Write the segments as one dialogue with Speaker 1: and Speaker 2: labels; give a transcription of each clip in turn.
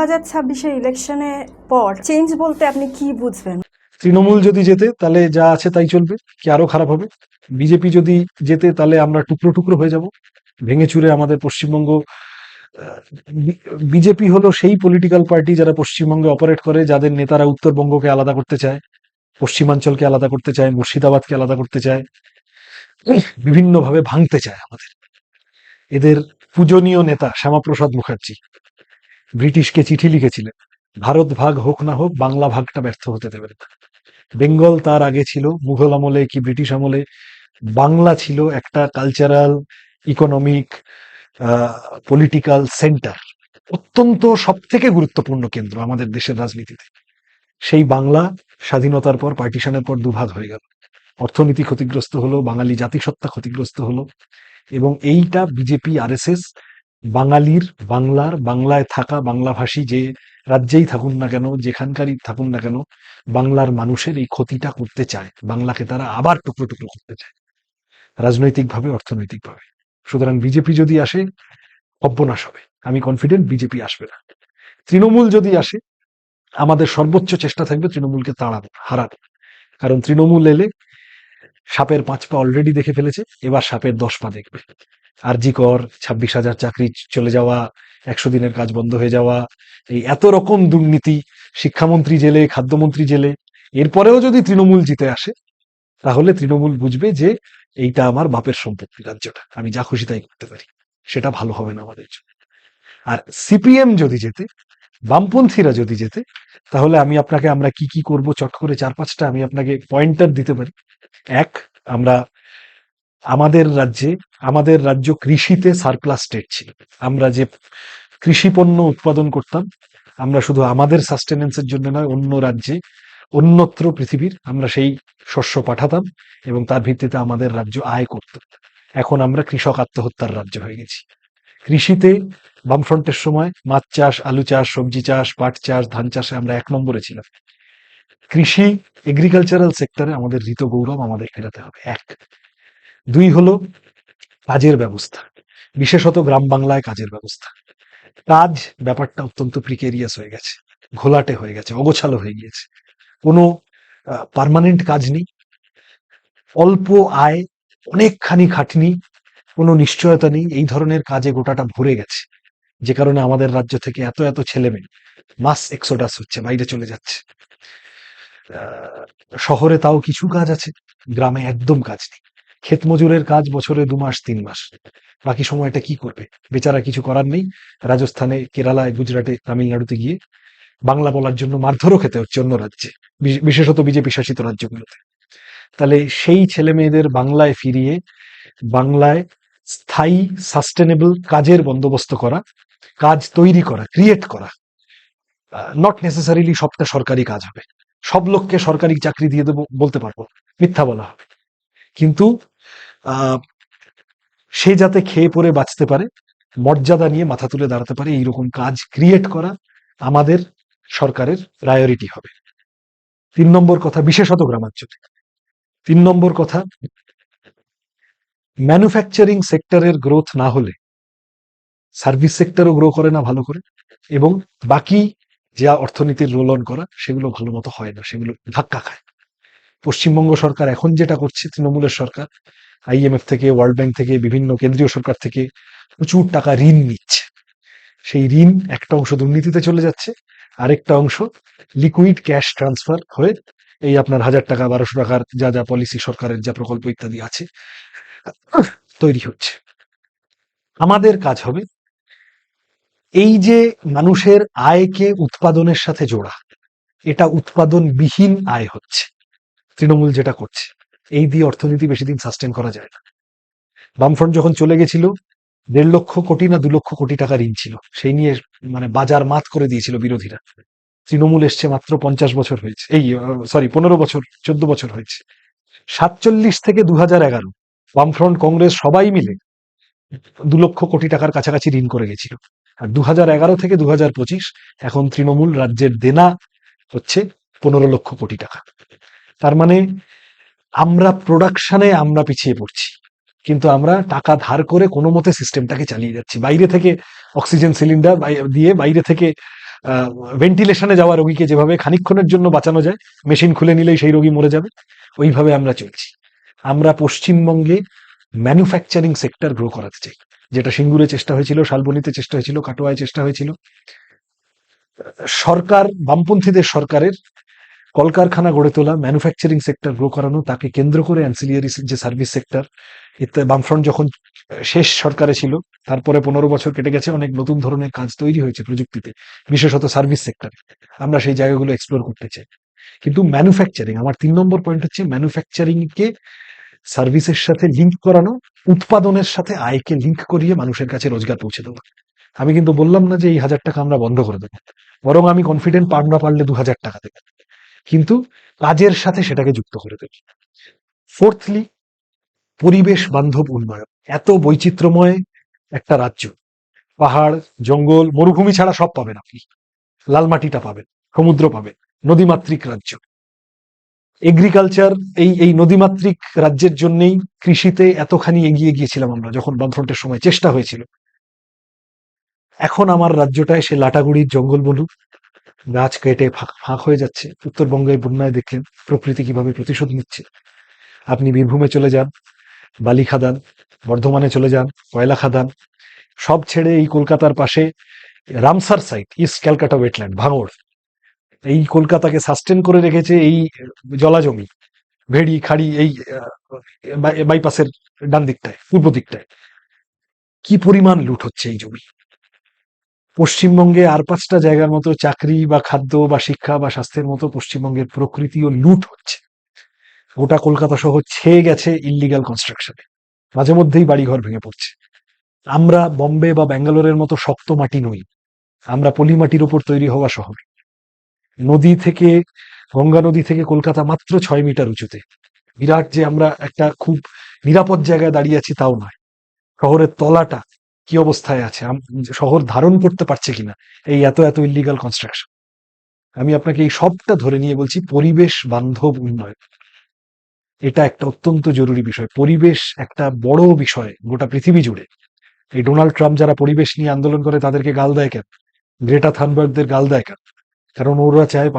Speaker 1: হাজার ছাব্বিশে ইলেকশনে পর চেঞ্জ বলতে আপনি কি বুঝবেন?
Speaker 2: তৃণমূল যদি তাহলে যা আছে তাই চলবে। কি আরও খারাপ হবে? বিজেপি যদি তাহলে আমরা টুকরো টুকরো হয়ে যাব। ভেঙে চুরে আমাদের পশ্চিমবঙ্গ বিজেপি হলো সেই পলিটিক্যাল পার্টি যারা পশ্চিমবঙ্গে অপারেট করে, যাদের নেতারা উত্তরবঙ্গকে আলাদা করতে চায়, পশ্চিমাঞ্চলকে আলাদা করতে চায়, মুর্শিদাবাদকে আলাদা করতে চায়, বিভিন্নভাবে ভাঙতে চায় আমাদের। এদের পূজনীয় নেতা শ্যামাপ্রসাদ মুখার্জি। ব্রিটিশকে চিঠি লিখেছিলেন, ভারত ভাগ হোক না হোক, বাংলা ভাগটা ব্যর্থ হতে দেবেন বেঙ্গল তার আগে ছিল, মুঘল আমলে কি ব্রিটিশ আমলে, বাংলা ছিল একটা কালচারাল ইকোনমিক পলিটিক্যাল সেন্টার অত্যন্ত সব থেকে গুরুত্বপূর্ণ কেন্দ্র আমাদের দেশের রাজনীতিতে। সেই বাংলা স্বাধীনতার পর পার্টিশনের পর দুভাগ হয়ে গেল। অর্থনীতি ক্ষতিগ্রস্ত হলো, বাঙালি জাতিসত্তা ক্ষতিগ্রস্ত হলো এবং এইটা বিজেপি, আরএসএস বাঙালির, বাংলার, বাংলায় থাকা বাংলাভাষী যে রাজ্যেই থাকুন না কেন, যেখানকারই থাকুন না কেন, বাংলার মানুষের এই ক্ষতিটা করতে চায়। বাংলাকে তারা আবার টুকরো টুকরো করতে চায়। রাজনৈতিকভাবে, অর্থনৈতিকভাবে। সুতরাং বিজেপি যদি আসে, অব্যনাশ হবে। আমি কনফিডেন্ট বিজেপি আসবে না। তৃণমূল যদি আসে, আমাদের সর্বোচ্চ চেষ্টা থাকবে তৃণমূলকে তাড়ানো হারানো কারণ তৃণমূল এলে সাপের পাঁচ পা অলরেডি দেখে ফেলেছে, এবার সাপের দশ পা দেখবে। আর জি কর, ছাব্বিশ হাজার চাকরি চলে যাওয়া, একশো দিনের কাজ বন্ধ হয়ে যাওয়া, এই এত রকম দুর্নীতি, শিক্ষামন্ত্রী জেলে, খাদ্যমন্ত্রী জেলে, এরপরেও যদি তৃণমূল জিতে আসে, তাহলে তৃণমূল বুঝবে যে এইটা আমার বাপের সম্পত্তি রাজ্যটা। আমি যা খুশি তাই করতে পারি। সেটা ভালো হবে না আমাদের জন্য। আর সিপিএম যদি যেতে বামপন্থীরা যদি যেতে তাহলে আমি আপনাকে আমরা কি কি করব, চট করে চার পাঁচটা আমি আপনাকে পয়েন্টার দিতে পারি। এক, আমরা আমাদের রাজ্যে, আমাদের রাজ্য কৃষিতে সারপ্লাস স্টেট ছিল। আমরা যে কৃষি পণ্য উৎপাদন করতাম, আমরা শুধু আমাদের সাস্টেনেন্সের জন্য নয়, অন্য রাজ্যে অন্যত্র পৃথিবীর আমরা সেই শস্য পাঠাতাম এবং তার ভিত্তিতে আমাদের রাজ্য আয় করত। এখন আমরা কৃষক আত্মহত্যার রাজ্য হয়ে গেছি। কৃষিতে বামফ্রন্টের সময় মাছ চাষ, আলু চাষ, সবজি চাষ, পাট চাষ, ধান চাষে আমরা এক নম্বরে ছিলাম। কৃষি এগ্রিকালচারাল সেক্টরে আমাদের ঋত গৌরব আমাদের ফেরাতে হবে। এক দুই হলো কাজের ব্যবস্থা, বিশেষত গ্রাম বাংলায় কাজের ব্যবস্থা। কাজ ব্যাপারটা অত্যন্ত প্রিকেরিয়াস হয়ে গেছে, ঘোলাটে হয়ে গেছে, অগোছালো হয়ে গিয়েছে। কোনো পার্মানেন্ট কাজ নেই। অল্প আয়, অনেকখানি খাটনি, কোনো নিশ্চয়তা নেই। এই ধরনের কাজে গোটাটা ভরে গেছে। যে কারণে আমাদের রাজ্য থেকে এত এত ছেলে মেয়ে মাস এক্সোডাস হচ্ছে, বাইরে চলে যাচ্ছে। শহরে তাও কিছু কাজ আছে, গ্রামে একদম কাজ নেই। ক্ষেত মজুরের কাজ বছরে দু মাস, তিন মাস। বাকি সময়টা কি করবে? বেচারা কিছু করার নেই। রাজস্থানে, কেরালায়, গুজরাটে, তামিলনাড়ুতে গিয়ে বাংলা বলার জন্য মারধরও খেতে হচ্ছে অন্য রাজ্যে বিশেষত বিজেপি শাসিত রাজ্যগুলোতে। তাহলে সেই ছেলে মেয়েদের বাংলায় ফিরিয়ে, বাংলায় স্থায়ী সাস্টেনেবল কাজের বন্দোবস্ত করা, কাজ তৈরি করা ক্রিয়েট করা নট নেসেসারিলি সবটা সরকারি কাজ হবে। সব লোককে সরকারি চাকরি দিয়ে দেবো বলতে পারব মিথ্যা বলা হবে। কিন্তু সে যাতে খেয়ে পরে বাঁচতে পারে, মর্যাদা নিয়ে মাথা তুলে দাঁড়াতে পারে, এইরকম কাজ ক্রিয়েট করা আমাদের সরকারের প্রায়োরিটি হবে। তিন নম্বর কথা, বিশেষত গ্রামাঞ্চলে। তিন নম্বর কথা ম্যানুফ্যাকচারিং সেক্টরের গ্রোথ না হলে সার্ভিস সেক্টরও গ্রো করে না ভালো করে, এবং বাকি যা অর্থনীতির রোল অন করা, সেগুলো ভালো মতো হয় না, সেগুলো ধাক্কা খায়। পশ্চিমবঙ্গ সরকার এখন যেটা করছে, তৃণমূলের সরকার আইএমএফ থেকে ওয়ার্ল্ড ব্যাংক থেকে, বিভিন্ন কেন্দ্রীয় সরকার থেকে প্রচুর টাকা ঋণ নিচ্ছে। সেই ঋণ একটা অংশ দুর্নীতিতে চলে যাচ্ছে, আরেকটা অংশ লিকুইড ক্যাশ ট্রান্সফার হয়ে এই আপনার হাজার টাকা, বারোশো টাকার যা যা পলিসি সরকারের যা প্রকল্প ইত্যাদি আছে, তৈরি হচ্ছে। আমাদের কাজ হবে এই যে মানুষের আয়কে উৎপাদনের সাথে জোড়া, এটা উৎপাদনবিহীন আয় হচ্ছে, তৃণমূল যেটা করছে। এই দিয়ে অর্থনীতি বেশি দিন সাস্টেন করা যায় না। বামফ্রন্ট যখন চলে গেছিল, দেড় লক্ষ কোটি না দু লক্ষ কোটি টাকা ঋণ ছিল। সেই নিয়ে মানে বাজার মাত করে দিয়েছিল বিরোধীরা। তৃণমূল এসছে মাত্র পঞ্চাশ বছর হয়েছে। এই সরি পনেরো বছর, চোদ্দ বছর হয়েছে। সাতচল্লিশ থেকে দু হাজার এগারো বামফ্রন্ট, কংগ্রেস সবাই মিলে দু লক্ষ কোটি টাকার কাছাকাছি ঋণ করে গেছিল। আর দু হাজার এগারো থেকে দু হাজার পঁচিশ এখন তৃণমূল রাজ্যের দেনা হচ্ছে পনেরো লক্ষ কোটি টাকা। তার মানে আমরা প্রোডাকশনে আমরা পিছিয়ে পড়ছি। কিন্তু আমরা টাকা ধার করে কোনো মতে সিস্টেমটাকে চালিয়ে যাচ্ছি। বাইরে থেকে অক্সিজেন সিলিন্ডার দিয়ে বাইরে থেকে ভেন্টিলেশনে যাওয়া রোগীকে যেভাবে খানিকক্ষণের জন্য বাঁচানো যায় মেশিন খুলে নিলেই সেই রোগী মরে যাবে, ওইভাবে আমরা চলছি। আমরা পশ্চিমবঙ্গে ম্যানুফ্যাকচারিং সেক্টর গ্রো করাতে চাই। যেটা সিঙ্গুরে চেষ্টা হয়েছিল, শালবনিতে চেষ্টা হয়েছিল, কাটোয়ায় চেষ্টা হয়েছিল। সরকার, বামপন্থীদের সরকারের কলকারখানা গড়ে তোলা ম্যানুফ্যাকচারিং সেক্টর গ্রো করানো, তাকে কেন্দ্র করে অ্যান্সিলিয়ারি যে সার্ভিস সেক্টর এতে বামফ্রন্ট যখন শেষ সরকারে ছিল, তারপরে পনেরো বছর কেটে গেছে, অনেক নতুন ধরনের কাজ তৈরি হয়েছে প্রযুক্তিতে, বিশেষত সার্ভিস সেক্টরে আমরা সেই জায়গাগুলো এক্সপ্লোর করতে চাই। কিন্তু ম্যানুফ্যাকচারিং আমার তিন নম্বর পয়েন্ট হচ্ছে ম্যানুফ্যাকচারিং কে সার্ভিসের সাথে লিঙ্ক করানো, উৎপাদনের সাথে আয়কে লিঙ্ক করিয়ে মানুষের কাছে রোজগার পৌঁছে দেওয়া। আমি কিন্তু বললাম না যে এই হাজার টাকা আমরা বন্ধ করে দেবো। বরং আমি কনফিডেন্ট পারনা পারলে দু হাজার টাকা দেবো। কিন্তু কাজের সাথে সেটাকে যুক্ত করে দেবে ফোর্থলি পরিবেশ বান্ধব উন্নয়ন। এত বৈচিত্র্যময় একটা রাজ্য। পাহাড়, জঙ্গল, মরুভূমি ছাড়া সব পাবেন আপনি। লাল মাটিটা পাবেন, সমুদ্র পাবেন, নদীমাতৃক রাজ্য। এগ্রিকালচার এই এই নদীমাতৃক রাজ্যের জন্যেই কৃষিতে এতখানি এগিয়ে গিয়েছিলাম আমরা যখন বামফ্রন্টের সময়। চেষ্টা হয়েছিল। এখন আমার রাজ্যটায় সে লাটাগুড়ির জঙ্গল বলুক গাছ কেটে ফাঁক ফাঁক হয়ে যাচ্ছে। উত্তরবঙ্গের বন্যায় দেখলেন প্রকৃতি কীভাবে প্রতিশোধ নিচ্ছে। আপনি বীরভূমে চলে যান, বালি খাদান, বর্ধমানে চলে যান, কয়লা খাদান, সব ছেড়ে এই কলকাতার পাশে Ramsar site east Calcutta wetland ভাঙড়। এই কলকাতাকে সাস্টেন করে রেখেছে এই জলাজমি ভেড়ি, খাড়ি, এই বাইপাসের ডান দিকটায় পূর্ব দিকটায় কি পরিমাণ লুট হচ্ছে এই জমি? পশ্চিমবঙ্গে আর পাঁচটা জায়গার মতো চাকরি বা খাদ্য বা শিক্ষা বা স্বাস্থ্যের মতো পশ্চিমবঙ্গের প্রকৃতিও লুট হচ্ছে। গোটা কলকাতা শহর ছেয়ে গেছে ইল্লিগাল কনস্ট্রাকশনে মাঝে মধ্যেই বাড়িঘর ভেঙে পড়ছে। আমরা বম্বে বা ব্যাঙ্গালোরের মতো শক্ত মাটি নই। আমরা পলি মাটির উপর তৈরি হওয়া শহর। নদী থেকে, গঙ্গা নদী থেকে কলকাতা মাত্র ছয় মিটার উঁচুতে। বিরাট যে আমরা একটা খুব নিরাপদ জায়গায় দাঁড়িয়ে আছি তাও নয়। শহরের তলাটা কি অবস্থায় আছে? শহর ধারণ করতে পারছে কিনা? এই এত এত ইলিগাল কনস্ট্রাকশন আমি আপনাকে এই সবটা ধরে নিয়ে বলছি, পরিবেশ বান্ধব উন্নয়ন। এটা একটা অত্যন্ত জরুরি বিষয়। পরিবেশ একটা বড় বিষয় গোটা পৃথিবী জুড়ে। এই ডোনাল্ড ট্রাম্প যারা পরিবেশ নিয়ে আন্দোলন করে, তাদেরকে গাল দেয় কেন? গ্রেটা থানবার্গদের গাল দেয় কেন? কারণ ওরা চায়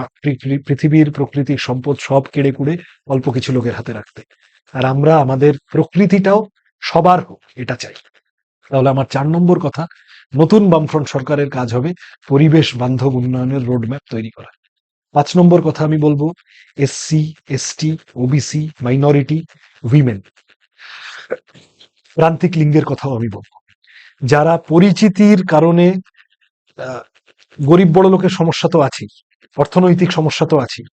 Speaker 2: পৃথিবীর প্রকৃতির সম্পদ সব কেড়ে কুড়ে অল্প কিছু লোকের হাতে রাখতে। আর আমরা আমাদের প্রকৃতিটাও সবার হোক, এটা চাই। তাহলে আমার চার নম্বর কথা, নতুন বামফ্রন্ট সরকারের কাজ হবে পরিবেশ বান্ধব উন্নয়নের রোডম্যাপ তৈরি করা। পাঁচ নম্বর কথা আমি বলব, SC, ST, OBC, minority, women. প্রান্তিক লিঙ্গের কথাও আমি বলব। যারা পরিচিতির কারণে গরিব বড় লোকের সমস্যা তো আছেই, অর্থনৈতিক সমস্যা তো আছেই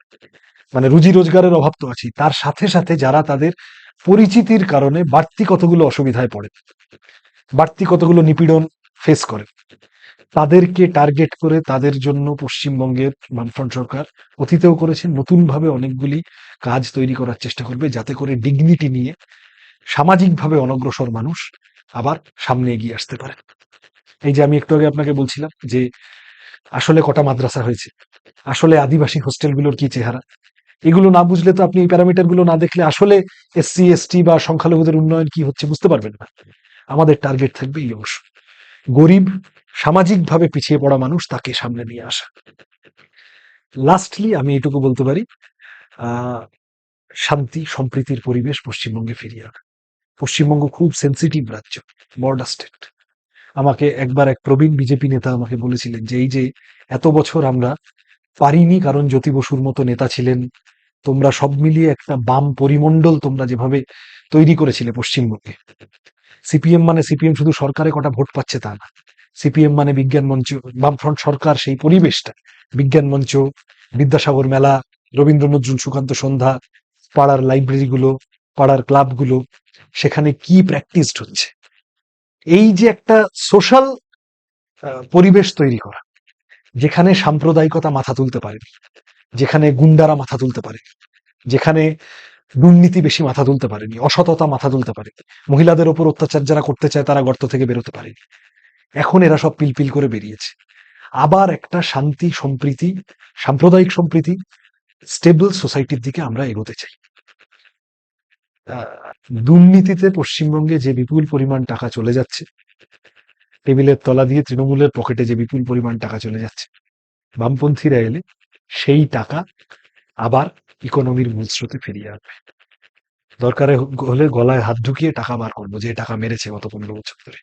Speaker 2: মানে রুজি রোজগারের অভাব তো আছেই, তার সাথে সাথে যারা তাদের পরিচিতির কারণে বাড়তি কতগুলো অসুবিধায় পড়ে বাড়তি কতগুলো নিপীড়ন ফেস করে। তাদেরকে টার্গেট করে তাদের জন্য পশ্চিমবঙ্গের বামফ্রন্ট সরকার অতীতেও করেছে নতুন ভাবে অনেকগুলি কাজ তৈরি করার চেষ্টা করবে যাতে করে ডিগনিটি নিয়ে সামাজিকভাবে অনগ্রসর মানুষ আবার সামনে এগিয়ে আসতে পারে। এই যে আমি একটু আগে আপনাকে বলছিলাম যে আসলে কটা মাদ্রাসা হয়েছে, আসলে আদিবাসী হোস্টেলগুলোর কি চেহারা? এগুলো না বুঝলে তো আপনি এই প্যারামিটারগুলো না দেখলে আসলে এসসি, এসটি বা সংখ্যালঘুদের উন্নয়ন কি হচ্ছে বুঝতে পারবেন না। আমাদের টার্গেট থাকবে এই অবশ্য গরিব সামাজিকভাবে পিছিয়ে পড়া মানুষ তাকে সামনে নিয়ে আসা। লাস্টলি আমি এটুকু বলতে পারি শান্তি, সম্প্রীতির পরিবেশ পশ্চিমবঙ্গে ফিরিয়ে আনা। পশ্চিমবঙ্গ খুব সেন্সিটিভ রাজ্য বর্ডার স্টেট আমাকে একবার এক প্রবীণ বিজেপি নেতা আমাকে বলেছিলেন যে, এই যে এত বছর আমরা পারিনি, কারণ জ্যোতি বসুর মতো নেতা ছিলেন, তোমরা সব মিলিয়ে একটা বাম পরিমণ্ডল তোমরা যেভাবে তৈরি করেছিলে পশ্চিমবঙ্গে। সিপিএম মানে সিপিএম শুধু সরকারে কটা ভোট পাচ্ছে তা না। সিপিএম মানে বিজ্ঞান মঞ্চ, বামফ্রন্ট সরকার সেই পরিবেশটা। বিজ্ঞান মঞ্চ, বিদ্যাসাগর মেলা রবীন্দ্র নজরুল সুকান্ত সন্ধ্যা, পাড়ার লাইব্রেরিগুলো, পাড়ার ক্লাবগুলো, সেখানে কি প্র্যাকটিসড হচ্ছে? এই যে একটা সোশ্যাল পরিবেশ তৈরি করা, যেখানে সাম্প্রদায়িকতা মাথা তুলতে পারে, যেখানে গুন্ডারা মাথা তুলতে পারে, যেখানে দুর্নীতি বেশি মাথা তুলতে পারেনি, অসততা মাথা তুলতে পারে মহিলাদের ওপর অত্যাচার যারা করতে চায়, তারা গর্ত থেকে বেরোতে পারেনি। এখন এরা সব পিলপিল করে বেরিয়েছে। আবার একটা শান্তি সম্প্রীতি, সাম্প্রদায়িক সম্প্রীতি, স্টেবল সোসাইটির দিকে আমরা এগোতে চাই। দুর্নীতিতে পশ্চিমবঙ্গে যে বিপুল পরিমাণ টাকা চলে যাচ্ছে, টেবিলের তলা দিয়ে তৃণমূলের পকেটে যে বিপুল পরিমাণ টাকা চলে যাচ্ছে, বামপন্থীরা এলে সেই টাকা আবার ইকোনমির মূল স্রোতে ফিরিয়ে আনবে। দরকারে হলে গলায় হাত ঢুকিয়ে টাকা বার করব, যে টাকা মেরেছে গত পনেরো বছর ধরে।